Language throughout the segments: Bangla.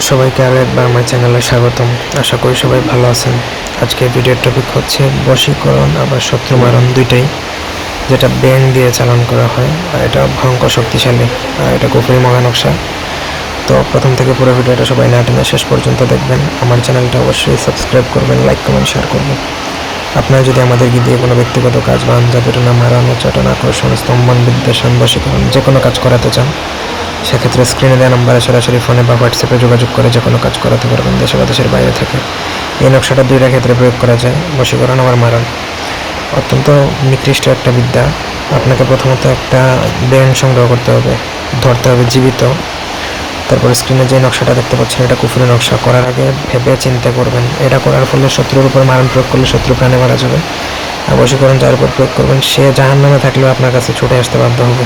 সবাইকে আরও একবার আমার চ্যানেলে স্বাগতম। আশা করি সবাই ভালো আছেন। আজকে ভিডিওর টপিক হচ্ছে বশীকরণ আবার শত্রু মারণ দুইটাই, যেটা ব্যাং দিয়ে চালান করা হয়, আর এটা ভয়ঙ্কর শক্তিশালী, আর এটা কুফরি মগা নকশা। তো প্রথম থেকে পুরো ভিডিওটা সবাই না টেনে শেষ পর্যন্ত দেখবেন। আমার চ্যানেলটা অবশ্যই সাবস্ক্রাইব করবেন লাইক কমেন্ট শেয়ার করবেন। আপনারা যদি আমাদেরকে দিয়ে কোনো ব্যক্তিগত কাজ বা আঞ্জাদুটনা মারানো চটনা, আকর্ষণ, স্তম্ভন, বিদ্বেষণ, বশীকরণ যে কোনো কাজ করাতে চান সেক্ষেত্রে স্ক্রিনে দেওয়া নাম্বারে সরাসরি ফোনে বা হোয়াটসঅ্যাপে যোগাযোগ করে যে কোনো কাজ করাতে পারবেন দেশে বা দেশের বাইরে থেকে। এই নকশাটা দুইটা ক্ষেত্রে প্রয়োগ করা যায়। বশীকরণ আবার মারণ। অত্যন্ত নিকৃষ্ট একটা বিদ্যা। আপনাকে প্রথমত একটা ব্যাং সংগ্রহ করতে হবে। ধরতে হবে জীবিত। তারপর স্ক্রিনে যে নকশাটা দেখতে পাচ্ছেন, এটা কুফুরি নকশা। করার আগে ভেবে চিন্তা করবেন। এটা করার ফলে শত্রুর উপর মারণ প্রয়োগ করলে শত্রু প্রাণে মারা যাবে। আর বশীকরণ যার উপর প্রয়োগ করবেন, সে জাহান নামে থাকলেও আপনার কাছে ছুটে আসতে বাধ্য হবে।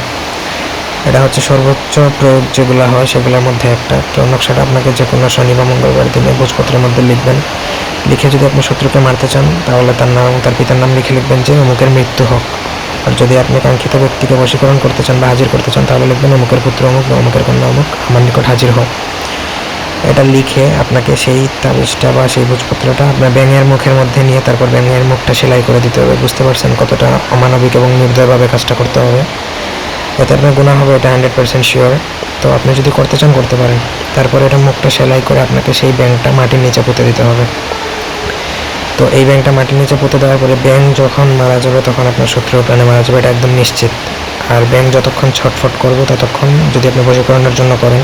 এটা হচ্ছে সর্বোচ্চ প্রয়োগ যেগুলো হয় সেগুলোর মধ্যে একটা। তো নকশাটা আপনাকে যে কোনো শনি বা মঙ্গলবার দিনে ভোজপত্রের মধ্যে লিখবেন। লিখে যদি আপনি শত্রুকে মারতে চান, তাহলে তার নাম তার পিতার নাম লিখে লিখবেন যে অমুকের মৃত্যু হোক। আর যদি আপনি কাঙ্ক্ষিত ব্যক্তিকে বশীকরণ করতে চান বা হাজির করতে চান, তাহলে লিখবেন অমুকের পুত্র অমুক বা অমুকের কন্যা অমুক আমার নিকট হাজির হোক। এটা লিখে আপনাকে সেই তাবিজটা বা সেই ভোজপত্রটা আপনার ব্যাঙের মুখের মধ্যে নিয়ে তারপর ব্যাঙের মুখটা সেলাই করে দিতে হবে। বুঝতে পারছেন কতটা অমানবিক এবং নির্দয়ভাবে কাজটা করতে হবে। এতে আপনার গুণা হবে, এটা হান্ড্রেড পার্সেন্ট শিওর তো আপনি যদি করতে চান, করতে পারেন। তারপরে এটা মুখটা সেলাই করে আপনাকে সেই ব্যাংকটা মাটির নিচে পুঁতে দিতে হবে। তো এই ব্যাংকটা মাটির নিচে পুঁতে দেওয়ার পরে ব্যাংক যখন মারা যাবে, তখন আপনার শত্রুর প্রাণে মারা যাবে, এটা একদম নিশ্চিত। আর ব্যাংক যতক্ষণ ছটফট করবে, ততক্ষণ যদি আপনি বশীকরণের জন্য করেন,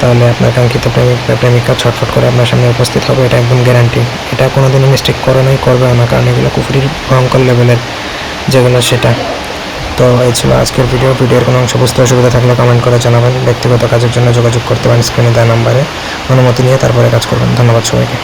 তাহলে আপনার কাঙ্ক্ষিত প্রেমিক বা প্রেমিকা ছটফট করে আপনার সামনে উপস্থিত হবে, এটা একদম গ্যারান্টি এটা কোনোদিনও মিস্টেক করে নাই, করবে না, কারণ এগুলো কুফুরির ভয়ঙ্কর লেভেলের যেগুলো সেটা। তো এই ছিল আজকের ভিডিও ভিডিওর কোনো অংশ বুঝতে অসুবিধা থাকলে কমেন্ট করে জানাবেন। ব্যক্তিগত কাজের জন্য যোগাযোগ করতে পারেন স্ক্রিনে দেওয়া নাম্বারে অনুমতি নিয়ে তারপরে কাজ করবেন। ধন্যবাদ সবাইকে।